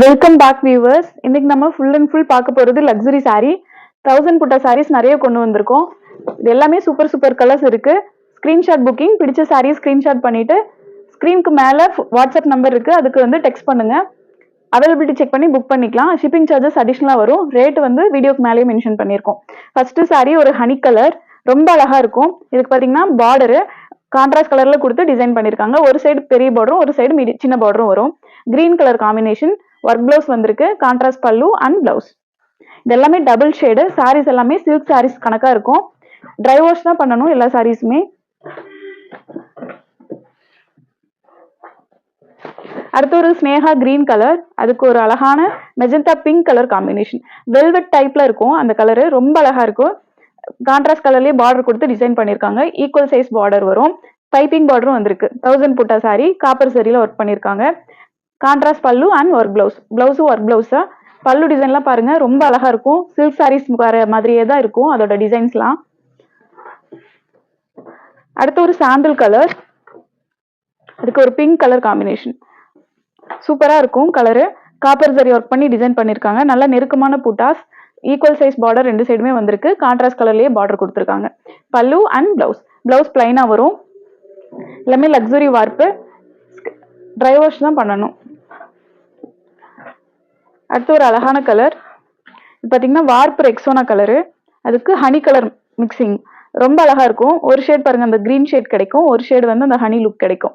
Welcome back viewers இன்னைக்கு நம்ம full and full பார்க்க போறது லக்ஸுரி saree. தௌசண்ட் புட்டா சாரீஸ் நிறைய கொண்டு வந்திருக்கோம். இது எல்லாமே சூப்பர் சூப்பர் கலர்ஸ் இருக்கு. ஸ்கிரீன்ஷாட் புக்கிங் பிடிச்ச saree ஸ்கிரீன்ஷாட் பண்ணிட்டு ஸ்க்ரீனுக்கு மேலே வாட்ஸ்அப் நம்பர் இருக்கு. அதுக்கு வந்து டெக்ஸ்ட் பண்ணுங்க. அவைலபிலிட்டி செக் பண்ணி புக் பண்ணிக்கலாம். ஷிப்பிங் சார்ஜஸ் அடிஷ்னலாக வரும். ரேட் வந்து வீடியோக்கு மேலேயே மென்ஷன் பண்ணியிருக்கோம். ஃபர்ஸ்ட் saree ஒரு ஹனி கலர் ரொம்ப அழகா இருக்கும். இதுக்கு பார்த்தீங்கன்னா பார்டரு கான்ட்ராஸ்ட் கலர்ல கொடுத்து டிசைன் பண்ணியிருக்காங்க. ஒரு சைடு பெரிய பார்டரும் ஒரு சைடு மீடி சின்ன பார்டரும் வரும். Green colour combination work blouse வந்திருக்கு. கான்ட்ராஸ்ட் பல்லு அண்ட் பிளவுஸ் இது எல்லாமே டபுள் ஷேடு சாரீஸ் எல்லாமே சில்க் சாரீஸ் கணக்கா இருக்கும். ட்ரை வாஷ் தான் பண்ணணும் எல்லா சாரீஸுமே அடுத்து ஒரு ஸ்னேகா கிரீன் கலர் அதுக்கு ஒரு அழகான magenta pink colour combination velvet டைப்ல இருக்கும் அந்த கலரு ரொம்ப அழகா இருக்கும். கான்ட்ராஸ்ட் கலர்லயே பார்டர் கொடுத்து டிசைன் பண்ணியிருக்காங்க. ஈக்குவல் சைஸ் பார்டர் வரும். பைப்பிங் பார்டரும் வந்திருக்கு. தௌசண்ட் புட்டா சாரி காப்பர் சரியில ஒர்க் பண்ணியிருக்காங்க. Contrast pallu and work blouse பிளவுஸும் work பிளவுஸா பல்லு டிசைன்லாம் பாருங்க ரொம்ப அழகா இருக்கும். சில்க் சாரீஸ் வர மாதிரியே தான் இருக்கும் அதோட டிசைன்ஸ்லாம் அடுத்து ஒரு சாண்டில் கலர் அதுக்கு ஒரு பிங்க் கலர் காம்பினேஷன் சூப்பரா இருக்கும் கலரு காப்பர் சரி ஒர்க் பண்ணி டிசைன் பண்ணியிருக்காங்க நல்ல நெருக்கமான புட்டாஸ். ஈக்குவல் சைஸ் பார்டர் ரெண்டு சைடுமே வந்திருக்கு. கான்ட்ராஸ்ட் கலர்லேயே பார்டர் கொடுத்துருக்காங்க. பல்லு அண்ட் பிளவுஸ் பிளவுஸ் பிளைனாக வரும். எல்லாமே லக்ஸுரி வார்ப்பு ட்ரை வாஷ் தான் பண்ணணும். அடுத்து ஒரு அழகான கலர் பார்த்தீங்கன்னா வார்ப்பு ரெக்ஸோனா கலரு அதுக்கு ஹனி கலர் மிக்சிங் ரொம்ப அழகா இருக்கும். ஒரு ஷேட் பாருங்க அந்த கிரீன் ஷேட் கிடைக்கும். ஒரு ஷேட் வந்து அந்த ஹனி லுக் கிடைக்கும்.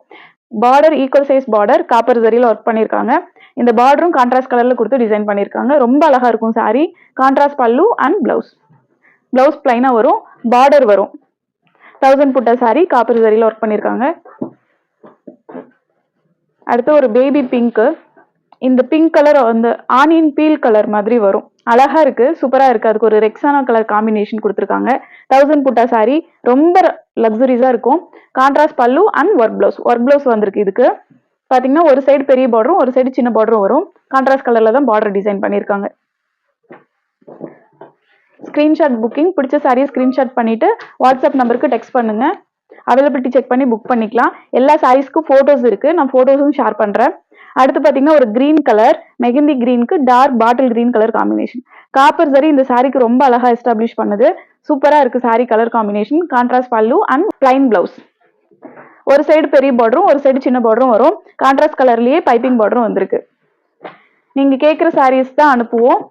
Border equal size border copper ஜரியில் work பண்ணியிருக்காங்க. இந்த பார்டரும் கான்ட்ராஸ்ட் கலரில் கொடுத்து டிசைன் பண்ணியிருக்காங்க. ரொம்ப அழகா இருக்கும் sari contrast pallu and blouse blouse பிளைனா வரும். பார்டர் வரும். தௌசண்ட் புட்ட saree காப்பர் ஜரியில் ஒர்க் பண்ணியிருக்காங்க. அடுத்து ஒரு பேபி பிங்க் இந்த பிங்க் கலர் அந்த ஆனியன் பீல் கலர் மாதிரி வரும். அழகா இருக்கு சூப்பரா இருக்கு. அதுக்கு ஒரு ரெக்ஸானா கலர் காம்பினேஷன் கொடுத்துருக்காங்க. தௌசண்ட் புட்டா சாரி ரொம்ப லக்ஸுரிஸா இருக்கும். Contrast pallu and work blouse work blouse வந்திருக்கு இதுக்கு. பாத்தீங்கன்னா ஒரு சைடு பெரிய பார்டரும் ஒரு சைடு சின்ன பார்டரும் வரும். கான்ட்ராஸ்ட் கலர்ல தான் பார்டர் டிசைன் பண்ணியிருக்காங்க ஸ்கிரீன்ஷாட் புக்கிங் பிடிச்ச சாரியை ஸ்கிரீன்ஷாட் பண்ணிட்டு வாட்ஸ்அப் நம்பருக்கு டெக்ஸ்ட் பண்ணுங்க. அவைலபிலிட்டி செக் பண்ணி புக் பண்ணிக்கலாம். எல்லா சாரீஸ்க்கும் ஃபோட்டோஸ் இருக்கு. நான் ஃபோட்டோஸும் ஷேர் பண்றேன். அடுத்து பார்த்தீங்கன்னா ஒரு green colour mehndi கிரீனுக்கு dark bottle green colour combination copper zari இந்த சாரிக்கு ரொம்ப அழகா எஸ்டாப்ளிஷ் பண்ணுது. சூப்பராக இருக்குது sari colour combination contrast pallu and plain blouse ஒரு சைடு பெரிய பார்டரும் ஒரு சைடு சின்ன பார்டரும் வரும். கான்ட்ராஸ்ட் கலர்லேயே பைப்பிங் பார்டரும் வந்திருக்கு. நீங்கள் கேட்குற சாரீஸ் தான் அனுப்புவோம்.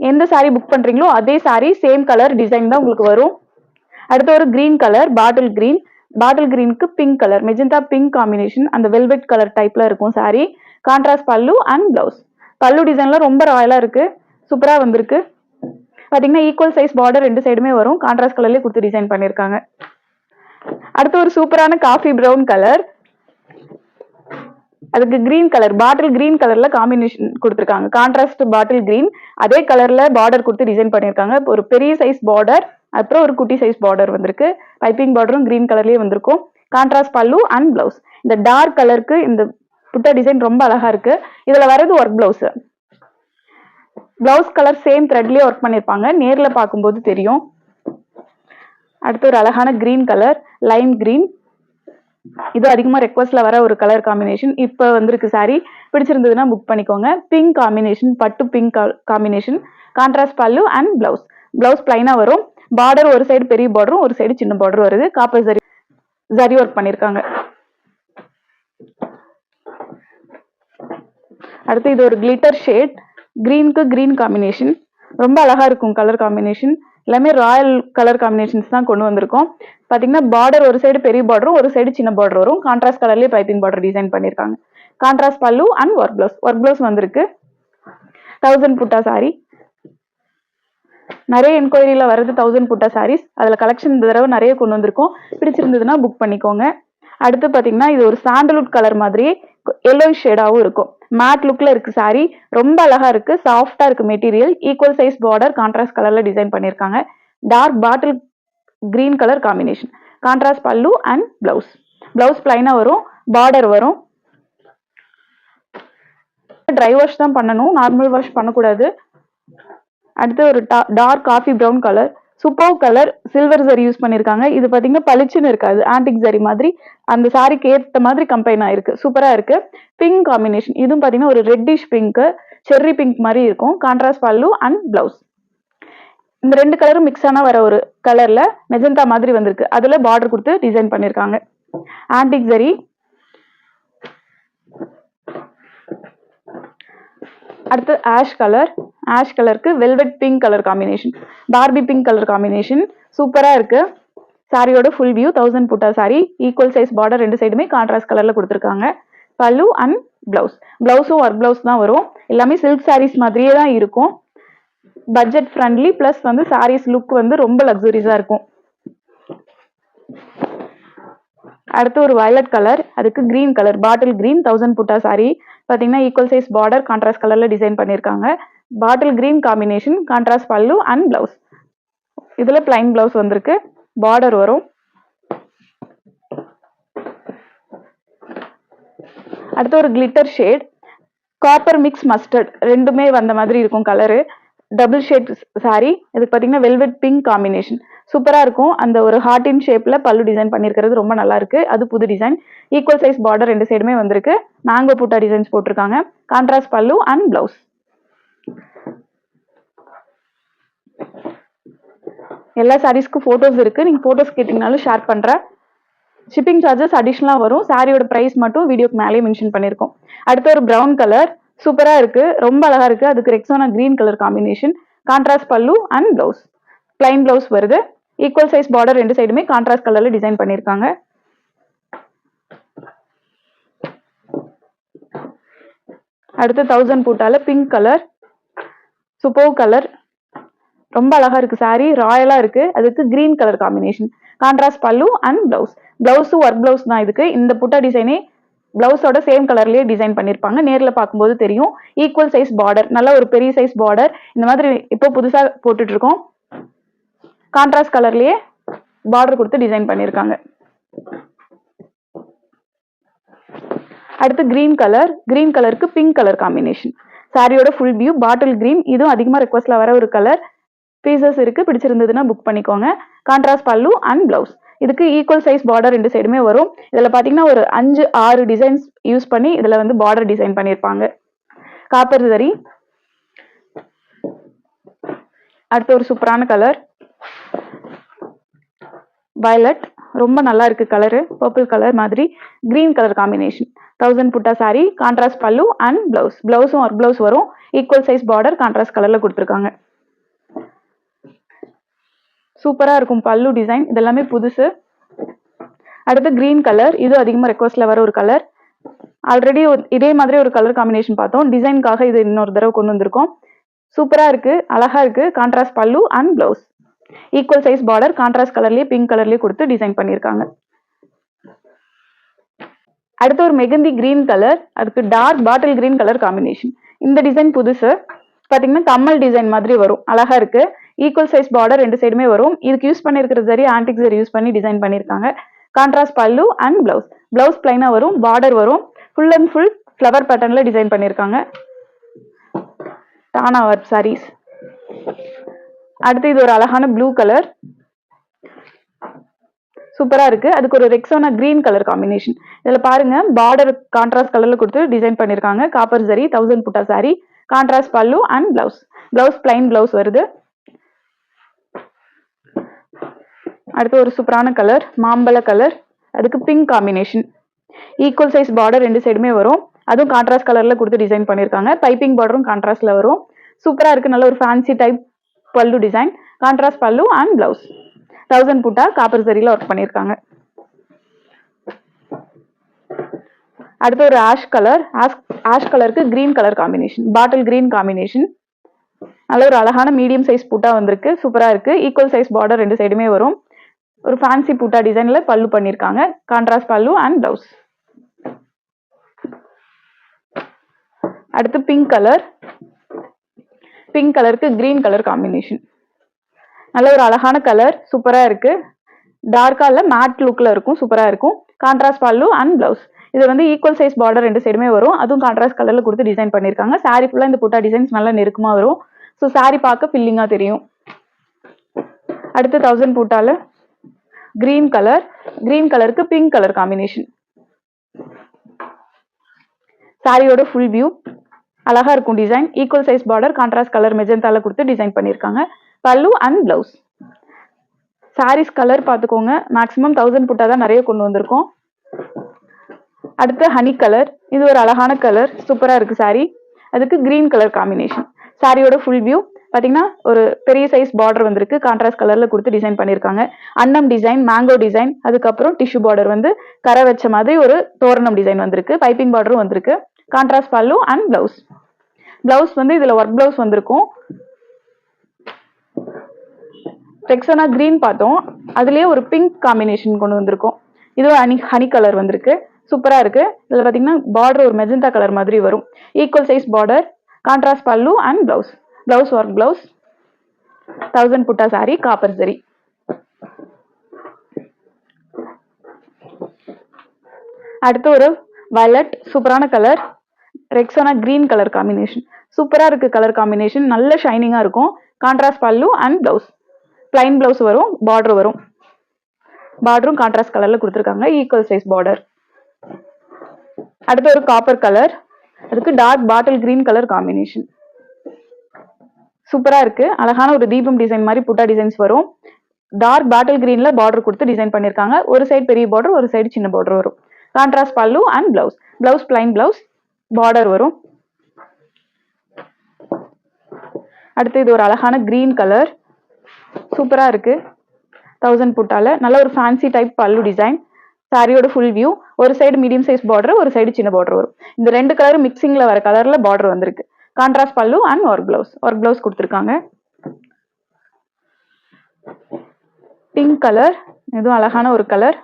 எந்த சாரீ புக் பண்ணுறீங்களோ அதே சாரீ சேம் கலர் டிசைன் தான் உங்களுக்கு வரும். அடுத்து ஒரு green colour bottle green bottle கிரீனுக்கு pink colour magenta pink combination அந்த வெல்வெட் கலர் டைப்ல இருக்கும் sari contrast pallu and blouse pallu டிசைன்லாம் ரொம்ப ராயலாக இருக்குது சூப்பராக வந்திருக்கு. பார்த்தீங்கன்னா ஈக்குவல் சைஸ் பார்டர் ரெண்டு சைடுமே வரும். கான்ட்ராஸ்ட் கலர்லேயே கொடுத்து டிசைன் பண்ணியிருக்காங்க அடுத்து ஒரு சூப்பரான காஃபி ப்ரௌன் கலர் அதுக்கு கிரீன் கலர் பாட்டில் கிரீன் கலர்ல காம்பினேஷன் கொடுத்துருக்காங்க. கான்ட்ராஸ்ட் பாட்டில் கிரீன் அதே கலர்ல பார்டர் கொடுத்து டிசைன் பண்ணியிருக்காங்க ஒரு பெரிய சைஸ் பார்டர் அப்புறம் ஒரு குட்டி சைஸ் பார்டர் வந்திருக்கு. பைப்பிங் பார்டரும் கிரீன் கலர்லயே வந்திருக்கும். கான்ட்ராஸ்ட் பல்லு அண்ட் பிளவுஸ் இந்த டார்க் கலருக்கு இந்த புட்டா டிசைன் ரொம்ப அழகா இருக்கு. இதுல வரது work blouse blouse colour same த்ரெட்லயே work பண்ணிருப்பாங்க. நேர்ல பார்க்கும்போது தெரியும். அடுத்து ஒரு அழகான கிரீன் கலர் லைம் கிரீன் இது அதிகமா ரெக்வஸ்ட்ல வர ஒரு கலர் காம்பினேஷன் இப்போ வந்திருக்கு சாரி பிடிச்சிருந்ததுன்னா புக் பண்ணிக்கோங்க. பிங்க் காம்பினேஷன் பட்டு pink combination contrast pallu and blouse blouse பிளைனா வரும். பார்டர் ஒரு சைடு பெரிய பார்டரும் ஒரு சைடு சின்ன பார்டர் வருது. காப்பர் சரி சரி ஒர்க் பண்ணிருக்காங்க. அடுத்து இது ஒரு கிளிட்டர் ஷேட் க்ரீனுக்கு கிரீன் காம்பினேஷன் ரொம்ப அழகா இருக்கும் கலர் காம்பினேஷன் எல்லாமே ராயல் கலர் காம்பினேஷன்ஸ் தான் கொண்டு வந்திருக்கோம். பாத்தீங்கன்னா பார்டர் ஒரு சைடு பெரிய பார்டரும் ஒரு சைடு சின்ன பார்டர் வரும். கான்ட்ராஸ்ட் கலர்லயே பைப்பிங் பார்டர் டிசைன் பண்ணிருக்காங்க. Contrast pallu and work blouse work blouse வந்திருக்கு. தௌசண்ட் புட்டா சாரி நிறைய என்கொயரியில வருது தௌசண்ட் புட்டா சாரீஸ் அதுல கலெக்ஷன் இந்த தடவை நிறைய கொண்டு வந்திருக்கோம். பிடிச்சிருந்ததுன்னா புக் பண்ணிக்கோங்க. அடுத்து பாத்தீங்கன்னா இது ஒரு சாண்டல்வுட் கலர் மாதிரியே எல்லோ ஷேடாவும் இருக்கும். மேட் லுக்ல இருக்கு saree. ரொம்ப அழகா இருக்கு. சாஃப்டா இருக்கு material equal size border contrast கலர்ல டிசைன் பண்ணிருக்காங்க. Dark bottle green colour combination contrast pallu and blouse blouse பிளைனா வரும். பார்டர் வரும். ட்ரை வாஷ் தான் பண்ணணும். நார்மல் வாஷ் பண்ணக்கூடாது. அடுத்து ஒரு dark coffee brown colour super colour silver zari use பண்ணியிருக்காங்க இது பார்த்தீங்கன்னா பளிச்சுன்னு இருக்காது. ஆன்டிக் சரி மாதிரி அந்த சாரிக்கு ஏற்ற மாதிரி கம்பைன் ஆயிருக்கு. சூப்பராக இருக்கு. பிங்க் காம்பினேஷன் இதுவும் பார்த்தீங்கன்னா ஒரு ரெட்டிஷ் பிங்க் செர்ரி பிங்க் மாதிரி இருக்கும். கான்ட்ராஸ்ட் பல்லு அண்ட் பிளவுஸ் இந்த ரெண்டு கலரும் மிக்ஸ் ஆனா வர ஒரு கலர்ல மெஜந்தா மாதிரி வந்திருக்கு. அதுல பார்டர் கொடுத்து டிசைன் பண்ணிருக்காங்க. ஆன்டிக் ஜரி அடுத்து ஆஷ் கலர் ஆஷ் கலருக்கு velvet pink colour combination Barbie pink colour combination சூப்பராக இருக்கு. சாரியோட full view thousand butta sari equal size border ரெண்டு சைடுமே கான்ட்ராஸ்ட் கலரில் கொடுத்துருக்காங்க. பல்லு அண்ட் பிளவுஸ் பிளவுஸும் ஒர்க் பிளவுஸ் தான் வரும். எல்லாமே சில்க் சாரீஸ் மாதிரியே தான் இருக்கும். பட்ஜெட் ஃப்ரெண்ட்லி ப்ளஸ் வந்து சாரீஸ் லுக் வந்து ரொம்ப லக்ஸுரிஸாக இருக்கும். அடுத்து ஒரு வயலட் கலர் அதுக்கு green colour bottle green thousand butta sari பார்த்தீங்கன்னா ஈக்குவல் சைஸ் பார்டர் கான்ட்ராஸ்ட் கலரில் டிசைன் பண்ணியிருக்காங்க bottle green combination contrast pallu and blouse இதில் பிளைன் பிளவுஸ் வந்திருக்கு. பார்டர் வரும். அடுத்து ஒரு glitter shade copper mix mustard ரெண்டுமே வந்த மாதிரி இருக்கும் கலரு டபுள் ஷேட் சாரி இதுக்கு பார்த்தீங்கன்னா வெல்வெட் பிங்க் காம்பினேஷன் சூப்பராக இருக்கும். அந்த ஒரு ஹார்டின் ஷேப்பில் பல்லு டிசைன் பண்ணியிருக்கிறது ரொம்ப நல்லா இருக்கு. அது புது டிசைன் ஈக்குவல் சைஸ் பார்டர் ரெண்டு சைடுமே வந்திருக்கு. மேங்கோ பூட்டா டிசைன்ஸ் போட்டிருக்காங்க. கான்ட்ராஸ்ட் பல்லு அண்ட் பிளவுஸ் எல்லா சாரீஸ்க்கும் ஃபோட்டோஸ் இருக்கு. நீங்க ஃபோட்டோஸ் கேட்டிங்கனாலும் ஷேர் பண்றேன். ஷிப்பிங் சார்ஜஸ் அடிஷ்னலாக வரும். சாரியோட ப்ரைஸ் மட்டும் வீடியோக்கு மேலேயே மென்ஷன் பண்ணியிருக்கோம். அடுத்து ஒரு ப்ரௌன் கலர் சூப்பரா இருக்கு. ரொம்ப அழகா இருக்கு. அதுக்கு Rexona green colour combination contrast pallu and blouse plain blouse வருது. ஈக்குவல் சைஸ் பார்டர் ரெண்டு சைடுமே கான்ட்ராஸ்ட் கலர்ல டிசைன் பண்ணியிருக்காங்க அடுத்து தௌசண்ட் பூட்டால பிங்க் கலர் சூப்பர் கலர் ரொம்ப அழகா இருக்கு saree ராயலா இருக்கு. அதுக்கு green colour combination contrast pallu and blouse பிளவுஸும் work blouse தான் இதுக்கு. இந்த புட்டா டிசைனே பிளவுஸோட சேம் கலர்லயே டிசைன் பண்ணிருப்பாங்க. நேர்ல பார்க்கும்போது தெரியும். ஈக்குவல் சைஸ் பார்டர் நல்ல ஒரு பெரிய சைஸ் பார்டர் இந்த மாதிரி இப்போ புதுசா போட்டுட்டு இருக்கோம். கான்ட்ராஸ்ட் கலர்லயே பார்டர் கொடுத்து டிசைன் பண்ணியிருக்காங்க. அடுத்து கிரீன் கலர் கிரீன் கலருக்கு பிங்க் கலர் காம்பினேஷன் சாரியோட ஃபுல் வியூ பாட்டில் கிரீன் இதுவும் அதிகமாக ரெக்வஸ்ட்ல வர ஒரு கலர் பீசஸ் இருக்கு பிடிச்சிருந்ததுன்னா புக் பண்ணிக்கோங்க. கான்ட்ராஸ்ட் பல்லு அண்ட் பிளவுஸ் இதுக்கு ஈக்குவல் சைஸ் பார்டர் ரெண்டு சைடுமே வரும். இதில் பார்த்தீங்கன்னா ஒரு அஞ்சு ஆறு டிசைன்ஸ் யூஸ் பண்ணி இதில் வந்து பார்டர் டிசைன் பண்ணியிருப்பாங்க. காப்பர் சரி அடுத்து ஒரு சூப்பரான கலர் வயலட் ரொம்ப நல்லா இருக்கு கலரு பர்பிள் கலர் மாதிரி green colour combination thousand butta sari contrast pallu and blouse பிளவுஸும் work blouse வரும். ஈக்குவல் சைஸ் பார்டர் கான்ட்ராஸ்ட் கலர்ல கொடுத்துருக்காங்க. சூப்பரா இருக்கும் பல்லு டிசைன் இதெல்லாமே புதுசு. அடுத்து கிரீன் கலர் இது அதிகமாக ரெக்வஸ்ட்ல வர ஒரு கலர் ஆல்ரெடி இதே மாதிரி ஒரு கலர் காம்பினேஷன் பார்த்தோம். டிசைனுக்காக இது இன்னொரு தடவை கொண்டு வந்திருக்கோம். சூப்பரா இருக்கு அழகா இருக்கு. Contrast pallu and blouse equal size border contrast கலர்லயே pink கலர்லயே கொடுத்து டிசைன் பண்ணியிருக்காங்க. அடுத்து ஒரு மெகந்தி கிரீன் கலர் அதுக்கு dark bottle green colour combination இந்த டிசைன் புதுசு. பாத்தீங்கன்னா கம்மல் டிசைன் மாதிரி வரும். அழகா இருக்கு. ஈக்குவல் சைஸ் பார்டர் ரெண்டு சைடுமே வரும். இதுக்கு யூஸ் பண்ணிருக்கிற சரி ஆன்டிக் சரி யூஸ் பண்ணி டிசைன் பண்ணிருக்காங்க கான்ட்ராஸ்ட் பல்லு அண்ட் பிளவுஸ் பிளவுஸ் பிளைனா வரும். பார்டர் வரும். ஃபுல் அண்ட் ஃபுல் ஃப்ளவர் பேட்டர்ன்ல டிசைன் பண்ணிருக்காங்க டானா ஒர்க் சாரீஸ் அடுத்து இது ஒரு அழகான ப்ளூ கலர் சூப்பரா இருக்கு. அதுக்கு ஒரு ரெக்ஸோனா கிரீன் கலர் காம்பினேஷன் இதுல பாருங்க பார்டர் கான்ட்ராஸ்ட் கலர்ல கொடுத்து டிசைன் பண்ணிருக்காங்க. Copper zari thousand butta sari contrast pallu and blouse blouse plain blouse வருது. அடுத்து ஒரு சூப்பரான கலர் மாம்பழ கலர் அதுக்கு pink combination equal size border ரெண்டு சைடுமே வரும். அதுவும் கான்ட்ராஸ்ட் கலர்ல கொடுத்து டிசைன் பண்ணிருக்காங்க. பைப்பிங் பார்டரும் கான்ட்ராஸ்ட்ல வரும். சூப்பரா இருக்கு. நல்ல ஒரு fancy type pallu design contrast pallu and blouse thousand butta copper சரியில் work பண்ணியிருக்காங்க. அடுத்து ஒரு ஆஷ் கலர் ஆஷ் கலருக்கு green colour combination bottle green combination நல்ல ஒரு அழகான மீடியம் சைஸ் புட்டா வந்திருக்கு. சூப்பராக இருக்கு. ஈக்குவல் சைஸ் பார்டர் ரெண்டு சைடுமே வரும். ஒரு ஃபேன்சி புட்டா டிசைனில் பல்லு பண்ணிருக்காங்க கான்ட்ராஸ்ட் பல்லு அண்ட் பிளவுஸ் அடுத்து பிங்க் கலர் பிங்க் கலருக்கு கிரீன் கலர் காம்பினேஷன் நல்ல ஒரு அழகான கலர் சூப்பரா இருக்கு. டார்க்கா இல்ல மேட் லுக்ல இருக்கும் சூப்பரா இருக்கும். கான்ட்ராஸ்ட் பல்லு அண்ட் பிளவுஸ் இது வந்து ஈக்குவல் சைஸ் பார்டர் ரெண்டு சைடுமே வரும். அதுவும் கான்ட்ராஸ்ட் கலர்ல கொடுத்து டிசைன் பண்ணிருக்காங்க. சாரி ஃபுல்லா இந்த புட்டா டிசைன்ஸ் நல்லா நெருக்கமா வரும். ஸோ சாரி பார்க்க ஃபில்லிங்கா தெரியும். அடுத்து தௌசண்ட் பூட்டால கிரீன் கலர் கிரீன் கலருக்கு பிங்க் கலர் காம்பினேஷன் சாரியோட ஃபுல் வியூ அழகா இருக்கும் design equal size border contrast colour மெஜந்தால கொடுத்து டிசைன் பண்ணியிருக்காங்க. Pallu and blouse saris colour பார்த்துக்கோங்க. மேக்ஸிமம் தௌசண்ட் புட்டா தான் நிறைய கொண்டு வந்திருக்கோம். அடுத்து ஹனி கலர் இது ஒரு அழகான கலர் சூப்பராக இருக்கு saree. அதுக்கு கிரீன் கலர் காம்பினேஷன் சாரியோட ஃபுல் வியூ பார்த்தீங்கன்னா ஒரு பெரிய சைஸ் பார்டர் வந்திருக்கு. கான்ட்ராஸ்ட் கலரில் கொடுத்து டிசைன் பண்ணியிருக்காங்க. அன்னம் டிசைன் மேங்கோ டிசைன் அதுக்கப்புறம் டிஷ்யூ பார்டர் வந்து கரை வச்ச மாதிரி ஒரு தோரணம் டிசைன் வந்திருக்கு. பைப்பிங் பார்டரும் வந்திருக்கு. கான்ட்ராஸ்ட் பல்லு அண்ட் பிளவுஸ் பிளவுஸ் வந்து இதுல ஒர்க் பிளவுஸ் வந்திருக்கும். டெக்ஸனா கிரீன் பார்த்தோம். அதுலேயே ஒரு பிங்க் காம்பினேஷன் கொண்டு வந்திருக்கும். இது ஹனி ஹனி கலர் வந்திருக்கு. சூப்பரா இருக்கு. இதுல பாத்தீங்கன்னா பார்டர் ஒரு மெஜந்தா கலர் மாதிரி வரும். Equal size border contrast pallu and blouse blouse work blouse thousand butta sari copper zari அடுத்து ஒரு வயலட் சூப்பரான colour Rexona green colour combination சூப்பராக இருக்குது கலர் காம்பினேஷன் நல்ல ஷைனிங்காக இருக்கும். Contrast pallu and blouse plain blouse வரும் பார்டர் வரும். பார்டரும் கான்ட்ராஸ்ட் கலரில் கொடுத்துருக்காங்க. ஈக்குவல் சைஸ் பார்டர் அடுத்து ஒரு காப்பர் கலர் அதுக்கு dark bottle green colour combination சூப்பராக இருக்குது அழகான ஒரு தீபம் டிசைன் மாதிரி புட்டா டிசைன்ஸ் வரும். டார்க் பாட்டில் கிரீனில் பார்டர் கொடுத்து டிசைன் பண்ணியிருக்காங்க. ஒரு சைடு பெரிய பார்டர் ஒரு சைடு சின்ன பார்டர் வரும். Contrast pallu and blouse blouse plain blouse border வரும். அடுத்து இது ஒரு அழகான கிரீன் கலர் சூப்பரா இருக்கு. தௌசண்ட் புட்டால. நல்ல ஒரு ஃபேன்சி டைப் பல்லு டிசைன் சாரியோட ஃபுல் வியூ ஒரு சைடு மீடியம் சைஸ் பார்டர் ஒரு சைடு சின்ன பார்டர் வரும். இந்த ரெண்டு கலரும் மிக்சிங்ல வர கலர்ல பார்டர் வந்திருக்கு. Contrast pallu and work blouse work blouse கொடுத்துருக்காங்க. பிங்க் கலர் இதுவும் அழகான ஒரு colour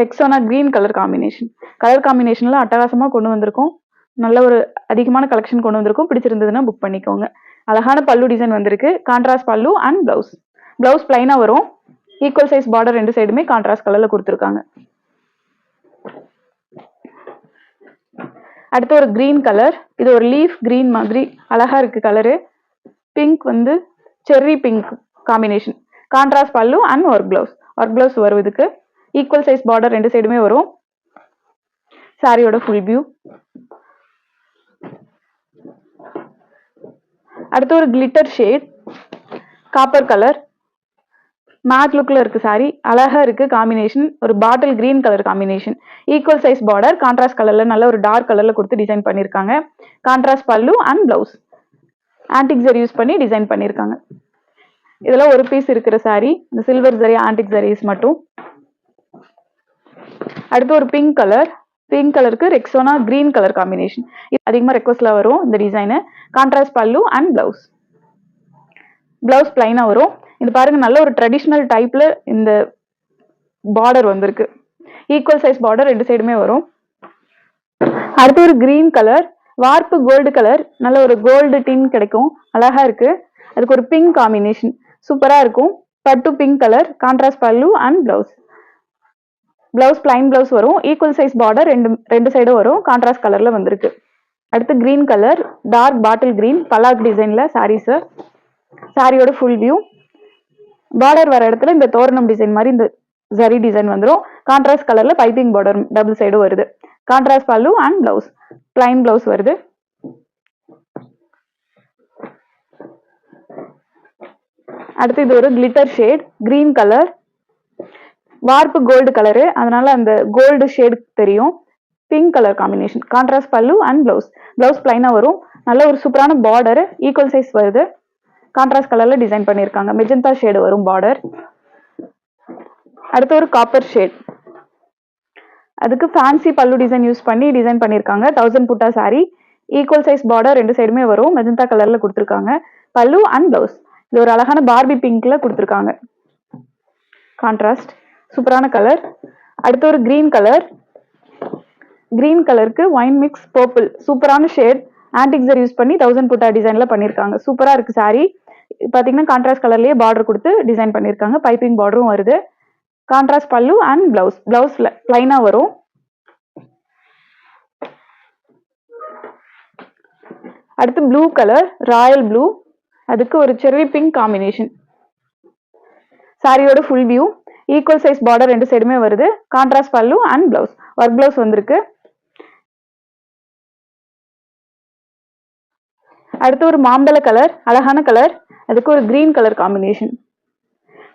Rexona green colour combination colour காம்பினேஷனில் அட்டகாசமாக கொண்டு வந்திருக்கோம். நல்ல ஒரு அதிகமான கலெக்ஷன் கொண்டு வந்திருக்கும். பிடிச்சிருந்ததுன்னா புக் பண்ணிக்கோங்க. அழகான பல்லு டிசைன் வந்திருக்கு. கான்ட்ராஸ்ட் பல்லு அண்ட் பிளவுஸ் பிளவுஸ் பிளைனாக வரும். ஈக்குவல் சைஸ் பார்டர் ரெண்டு சைடுமே கான்ட்ராஸ்ட் கலரில் கொடுத்துருக்காங்க. அடுத்து ஒரு கிரீன் கலர் இது ஒரு லீஃப் கிரீன் மாதிரி அழகா இருக்கு கலரு பிங்க் வந்து cherry pink combination contrast pallu and work blouse work blouse வரும் இதுக்கு ஈக்குவல் சைஸ் பார்டர் ரெண்டு சைடுமே வரும். சாரியோட ஃபுல் வியூ அடுத்து ஒரு glitter shade copper colour matte லுக்கில் இருக்குது சாரி அழகாக இருக்குது காம்பினேஷன் ஒரு bottle green colour combination equal size border contrast கலரில் நல்ல ஒரு டார்க் கலரில் கொடுத்து டிசைன் பண்ணியிருக்காங்க contrast pallu and blouse antique zari use பண்ணி டிசைன் பண்ணியிருக்காங்க இதெல்லாம் ஒரு பீஸ் இருக்கிற சாரி இந்த சில்வர் ஜரி ஆன்டிக் ஜரிஸ் மட்டும். அடுத்து ஒரு பிங்க் கலர் பிங்க் கலருக்கு ரெக்ஸோனா கிரீன் கலர் காம்பினேஷன் அதிகமாக ரெக்வஸ்டில் வரும் இந்த design contrast pallu and blouse blouse பிளைனாக வரும். இது பாருங்க நல்ல ஒரு ட்ரெடிஷ்னல் டைப்பில் இந்த பார்டர் வந்திருக்கு. ஈக்குவல் சைஸ் பார்டர் ரெண்டு சைடுமே வரும். அடுத்து ஒரு கிரீன் கலர் வார்ப்பு கோல்டு கலர் நல்ல ஒரு கோல்டு டின் கிடைக்கும். அழகா இருக்கு. அதுக்கு ஒரு பிங்க் காம்பினேஷன் சூப்பராக இருக்கும். பட்டு pink colour contrast pallu and blouse blouse plain blouse வரும். ஈக்குவல் சைஸ் பார்டர் ரெண்டு ரெண்டு சைடும் வரும். கான்ட்ராஸ்ட் கலர்ல வந்திருக்கு. அடுத்து green colour dark bottle green பலாக் டிசைன்ல சாரீஸ் சாரியோட ஃபுல் வியூ பார்டர் வர இடத்துல இந்த தோரணம் டிசைன் மாதிரி இந்த ஜரி டிசைன் வந்துடும் கான்ட்ராஸ்ட் கலர்ல பைப்பிங் பார்டர் டபுள் சைடும் வருது. கான்ட்ராஸ்ட் பல்லு அண்ட் பிளவுஸ் பிளைன் பிளவுஸ் வருது. அடுத்து இது ஒரு கிளிட்டர் ஷேட் கிரீன் கலர் வார்ப்பு கோல்டு கலரு அதனால அந்த கோல்டு ஷேடு தெரியும். Pink colour combination contrast pallu and blouse blouse பிளைனா வரும். நல்ல ஒரு சூப்பரான பார்டர் ஈக்குவல் சைஸ் வருது. கான்ட்ராஸ்ட் கலர்ல டிசைன் பண்ணிருக்காங்க. மெஜந்தா ஷேடு வரும் பார்டர் அடுத்து ஒரு காப்பர் ஷேட் அதுக்கு ஃபேன்சி பல்லு டிசைன் யூஸ் பண்ணி டிசைன் பண்ணியிருக்காங்க thousand butta sari equal size border ரெண்டு சைடுமே வரும். மெஜந்தா கலர்ல கொடுத்துருக்காங்க. பல்லு அண்ட் பிளவுஸ் இது ஒரு அழகான பார்பி பிங்க்ல கொடுத்துருக்காங்க. கான்ட்ராஸ்ட் சூப்பரான கலர் அடுத்து ஒரு கிரீன் கலர் கிரீன் கலருக்கு ஒயின் மிக்ஸ் பர்பிள் சூப்பரான ஷேட் ஆன்டிக்ஸர் யூஸ் பண்ணி தௌசண்ட் புட்டா டிசைன்ல பண்ணியிருக்காங்க சூப்பரா இருக்கு சாரி பாத்தீங்கன்னா கான்ட்ராஸ்ட் கலர்லயே பார்டர் கொடுத்து டிசைன் பண்ணிருக்காங்க. பைப்பிங் பார்டரும் வருது. கான்ட்ராஸ்ட் பல்லு அண்ட் பிளவுஸ் பிளவுஸ் லைனா வரும். அடுத்து ப்ளூ கலர் ராயல் ப்ளூ அதுக்கு ஒரு செர்ரி பிங்க் காம்பினேஷன் சாரியோட full view equal size border ரெண்டு சைடுமே வருது. கான்ட்ராஸ்ட் பல்லு அண்ட் பிளவுஸ் ஒர்க் பிளவுஸ் வந்திருக்கு. அடுத்து ஒரு மாம்பழ கலர் அழகான கலர் அதுக்கு ஒரு கிரீன் கலர் காம்பினேஷன்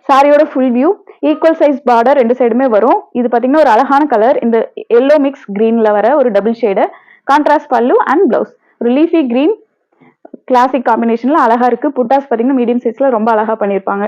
சாரியோட full view equal size border ரெண்டு சைடுமே வரும். இது பார்த்தீங்கன்னா ஒரு அழகான கலர் இந்த எல்லோ மிக்ஸ் கிரீன்ல வர ஒரு double shade contrast pallu and blouse ஒரு லீஃபி கிரீன் கிளாசிக் காம்பினேஷன்ல அழகா இருக்கு. புட்டாஸ் பார்த்தீங்கன்னா மீடியம் சைஸ்ல ரொம்ப அழகா பண்ணியிருப்பாங்க